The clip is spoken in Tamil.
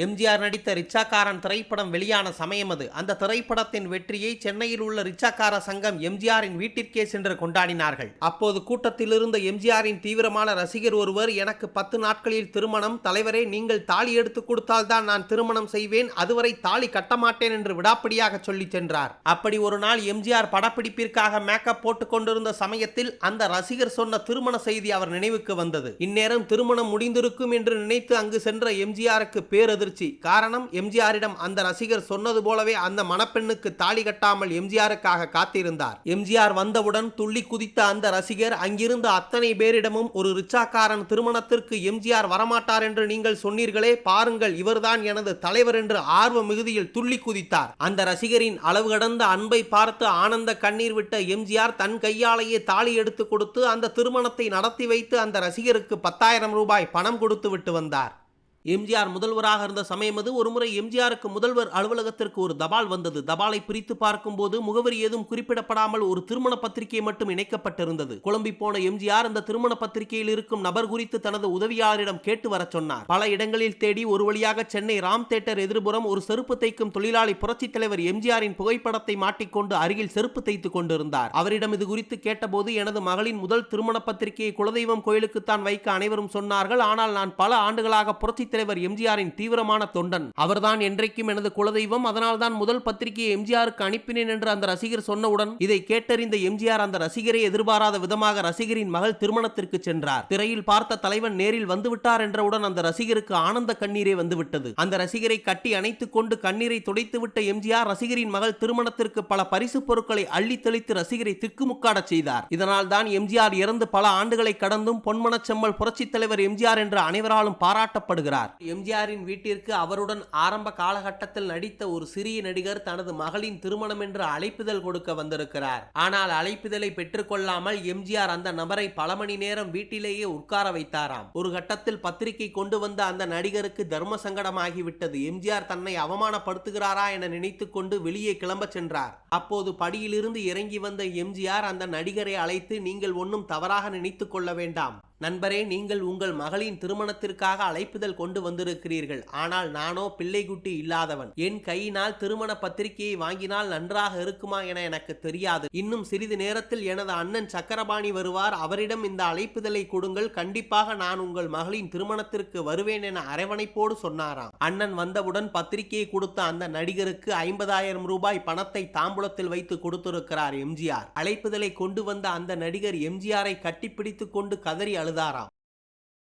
எம்ஜிஆர் நடித்த ரிச்சாக்காரன் திரைப்படம் வெளியான சமயம் அது. அந்த திரைப்படத்தின் வெற்றியை சென்னையில் உள்ள ரிச்சாக்கார சங்கம் எம்ஜிஆரின் வீட்டிற்கே சென்று கொண்டாடினார்கள். அப்போது கூட்டத்தில் இருந்த எம்ஜிஆரின் தீவிரமான ரசிகர் ஒருவர் எனக்கு பத்து நாட்களில் திருமணம் தலைவரே நீங்கள் தாலி எடுத்து கொடுத்தால்தான் நான் திருமணம் செய்வேன் அதுவரை தாலி கட்டமாட்டேன் என்று விடாப்பிடியாக சொல்லி சென்றார். அப்படி ஒரு நாள் எம்ஜிஆர் படப்பிடிப்பிற்காக மேக்கப் போட்டுக் கொண்டிருந்த சமயத்தில் அந்த ரசிகர் சொன்ன திருமண செய்தி அவர் நினைவுக்கு வந்தது. இந்நேரம் திருமணம் முடிந்திருக்கும் என்று நினைத்து அங்கு சென்ற எம்ஜிஆருக்கு அதிர்ச்சி காரணம் எம்ஜிஆரிடம் அந்த ரசிகர் சொன்னது போலவே அந்த மணப்பெண்ணுக்கு தாலி கட்டாமல் எம்ஜிஆருக்காக காத்திருந்தார். எம்ஜிஆர் வந்தவுடன் துள்ளி குதித்த அந்த ரசிகர் அங்கிருந்த அத்தனை பேரிடமும் ஒரு ரிச்சாக்காரன் திருமணத்திற்கு எம்ஜிஆர் வரமாட்டார் என்று நீங்கள் சொன்னீர்களே பாருங்கள் இவர்தான் எனது தலைவர் என்று ஆர்வ மிகுதியில் துள்ளி குதித்தார். அந்த ரசிகரின் அளவு கடந்த அன்பை பார்த்து ஆனந்த கண்ணீர் விட்ட எம்ஜிஆர் தன் கையாலேயே தாலி எடுத்து கொடுத்து அந்த திருமணத்தை நடத்தி வைத்து அந்த ரசிகருக்கு பத்தாயிரம் ரூபாய் பணம் கொடுத்து விட்டு வந்தார். எம்ஜிஆர் முதல்வராக இருந்த சமயம் அது. ஒருமுறை எம்ஜிஆருக்கு முதல்வர் அலுவலகத்திற்கு ஒரு தபால் வந்தது. தபாலை பிரித்து பார்க்கும்போது முகவரி ஏதும் குறிப்பிடப்படாமல் ஒரு திருமண பத்திரிகை மட்டும் இணைக்கப்பட்டிருந்தது. குழம்பி போன எம்ஜிஆர் அந்த திருமண பத்திரிகையில் இருக்கும் நபர் குறித்து தனது உதவியாளரிடம் கேட்டு வரச் சொன்னார். பல இடங்களில் தேடி ஒரு வழியாக சென்னை ராம் தேட்டர் எதிர்புறம் ஒரு செருப்பு தைக்கும் தொழிலாளி புரட்சித் தலைவர் எம்ஜிஆரின் புகைப்படத்தை மாட்டிக்கொண்டு அருகில் செருப்பு தைத்துக் கொண்டிருந்தார். அவரிடம் இது குறித்து கேட்டபோது எனது மகளின் முதல் திருமண பத்திரிகையை குலதெய்வம் கோயிலுக்குத்தான் வைக்க அனைவரும் சொன்னார்கள். ஆனால் நான் பல ஆண்டுகளாக புரட்சி தலைவர் எம்ஜிஆரின் தீவிரமான தொண்டன். அவர்தான் என்றைக்கும் எனது குலதெய்வம் அதனால் தான் முதல் பத்திரிகையை எம்ஜிஆருக்கு அனுப்பினேன் என்று அந்த ரசிகர் சொன்னவுடன் இதை கேட்டறிந்த எம்ஜிஆர் அந்த ரசிகரை எதிர்பாராத விதமாக ரசிகரின் மகள் திருமணத்திற்கு சென்றார். திரையில் பார்த்த தலைவன் நேரில் வந்துவிட்டார் என்றவுடன் அந்த ரசிகருக்கு ஆனந்த கண்ணீரே வந்துவிட்டது. அந்த ரசிகரை கட்டி அணைத்துக் கொண்டு கண்ணீரை துடைத்துவிட்ட எம்ஜிஆர் ரசிகரின் மகள் திருமணத்திற்கு பல பரிசு பொருட்களை அள்ளி தெளித்து ரசிகரை திக்குமுக்காடச் செய்தார். இதனால் தான் எம்ஜிஆர் இறந்து பல ஆண்டுகளை கடந்தும் பொன்மனச்செம்மல் புரட்சித் தலைவர் எம்ஜிஆர் என்று அனைவராலும் பாராட்டப்படுகிறார். எம்ஜிஆரின் வீட்டிற்கு அவருடன் ஆரம்ப காலகட்டத்தில் நடித்த ஒரு சிறிய நடிகர் தனது மகளின் திருமணம் என்று அழைப்புதல் கொடுக்க வந்திருக்கிறார். ஆனால் அழைப்புதலை பெற்றுக்கொள்ளாமல் எம்ஜிஆர் அந்த நபரை பல மணி நேரம் வீட்டிலேயே உட்கார வைத்தாராம். ஒரு கட்டத்தில் பத்திரிகை கொண்டு வந்த அந்த நடிகருக்கு தர்ம சங்கடமாகிவிட்டது. எம்ஜிஆர் தன்னை அவமானப்படுத்துகிறாரா என நினைத்துக் கொண்டு வெளியே கிளம்ப சென்றார். அப்போது படியிலிருந்து இறங்கி வந்த எம்ஜிஆர் அந்த நடிகரை அழைத்து நீங்கள் ஒன்றும் தவறாக நினைத்துக் கொள்ள வேண்டாம். நண்பரே நீங்கள் உங்கள் மகளின் திருமணத்திற்காக அழைப்புதல் கொண்டு வந்திருக்கிறீர்கள். ஆனால் நானோ பிள்ளைகுட்டி இல்லாதவன். என் கையினால் திருமண பத்திரிகையை வாங்கினால் நன்றாக இருக்குமா என எனக்கு தெரியாது. இன்னும் சிறிது நேரத்தில் எனது அண்ணன் சக்கரபாணி வருவார். அவரிடம் இந்த அழைப்புதலை கொடுங்கள். கண்டிப்பாக நான் உங்கள் மகளின் திருமணத்திற்கு வருவேன் என அரவணைப்போடு சொன்னாராம். அண்ணன் வந்தவுடன் பத்திரிகையை கொடுத்த அந்த நடிகருக்கு ஐம்பதாயிரம் ரூபாய் பணத்தை தாம்பூலத்தில் வைத்து கொடுத்திருக்கிறார் எம்ஜிஆர். அழைப்புதலை கொண்டு வந்த அந்த நடிகர் எம்ஜிஆரை கட்டிப்பிடித்துக் கொண்டு கதறி அழுதாராம்